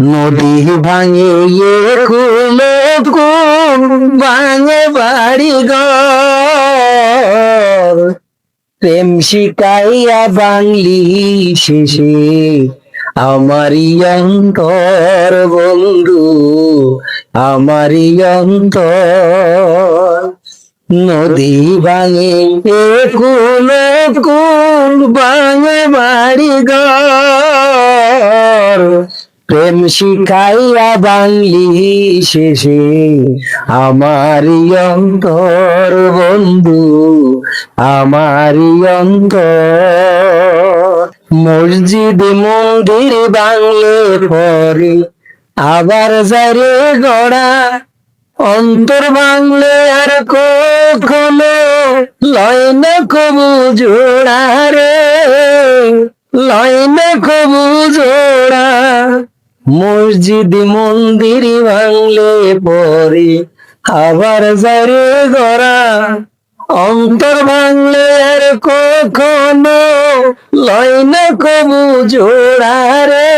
নদী ভাঙে ইয়ে কুলো কুল ভাঙে বাড়ি প্রেম শিকাইয়া বাংলি শেষে আমারই অন্তর, বন্ধু, আমারই অন্তর। নদী ভাঙে এ কুল কুল ভাঙে বাড়ি ঘর। প্রেম শিখাইয়া বাংলি শেষে আমারই অন্তর বন্ধু আমারই অন্তর। মসজিদ, মন্দির বাংলে পরে আবার যারে গড়া। অন্তর বাংলে আর কখনো লয় না কবু জোড়া রে, লয় না কবু মসজিদ মন্দির ভাঙলে পরে আবার যারে গড়া। অন্তর ভাঙলে আর কখনো লয় না কবু জোড়া রে।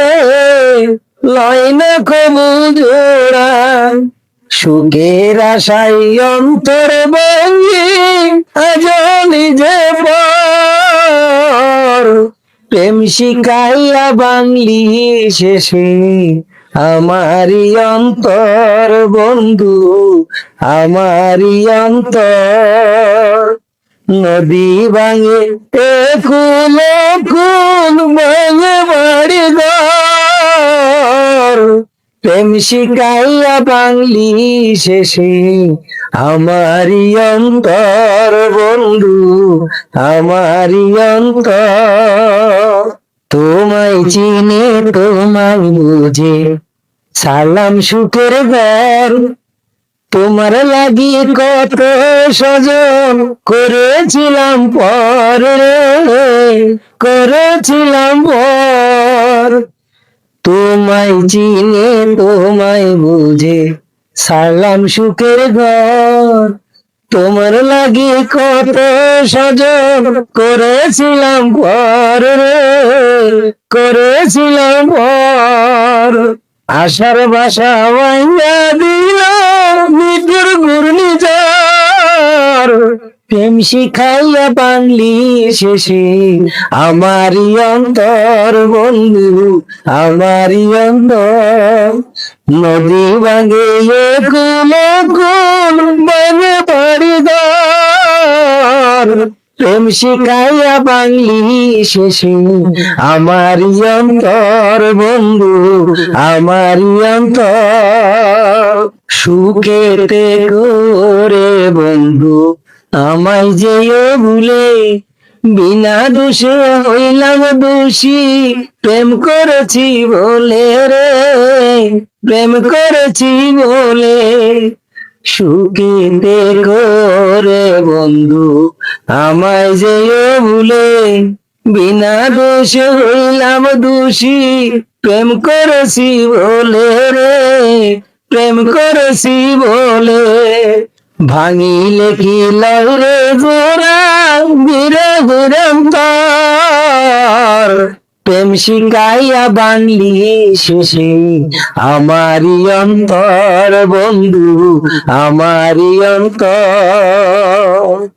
লয় না কবু জোড়া। সুখের আশাই অন্তর ভঙ্গি আজ নিজে প্রেম শিখাইয়া বাংলি শেষে আমারই অন্তর, বন্ধু, আমারই অন্তর। নদী এ কুল কুল ভাঙে বাড়ি প্রেম শিখাইয়া বাংলি শেষে আমারই অন্তর বন্ধু আমারই অন্তর। তোমায় চিনে, তোমায় বুঝে, সালাম, সুখের ঘর তোমার লাগি কত সজন করেছিলাম পর করেছিলাম পর। তোমায় চিনে, তোমায় বুঝে সালাম সুখের ঘর। তোমার লাগি কত সজন করেছিলাম পর রে, করেছিলাম পর আশার বাসা ভাঙা দিল মৃত্যুর ঘূর্ণিঝড় প্রেম শিখাইয়া বাংলি শেষে, আমারই অন্তর বন্ধু, আমারই অন্তর। নদী ভাঙে কুল কুল ভাঙে বাড়ি প্রেম শিখাইয়া বাংলি শেষে আমারই অন্তর বন্ধু আমারই অন্তর। সুখেতে করে বন্ধু, আমায় যেও ভুলে বিনা দোষে হইলাম দোষী। প্রেম করেছি বলে রে প্রেম করেছি বলে সুখীতে করে বন্ধু, আমায় যেও ভুলে বিনা দোষে হইলাম দোষী। প্রেম করেছি বলে রে, প্রেম করেছি বলে। ভাঙিলে কি লৌরে জোড়া, বিরে প্রেম শিখাইয়া বানলি শেষে। আমারই অন্তর বন্ধু আমারই অন্তর।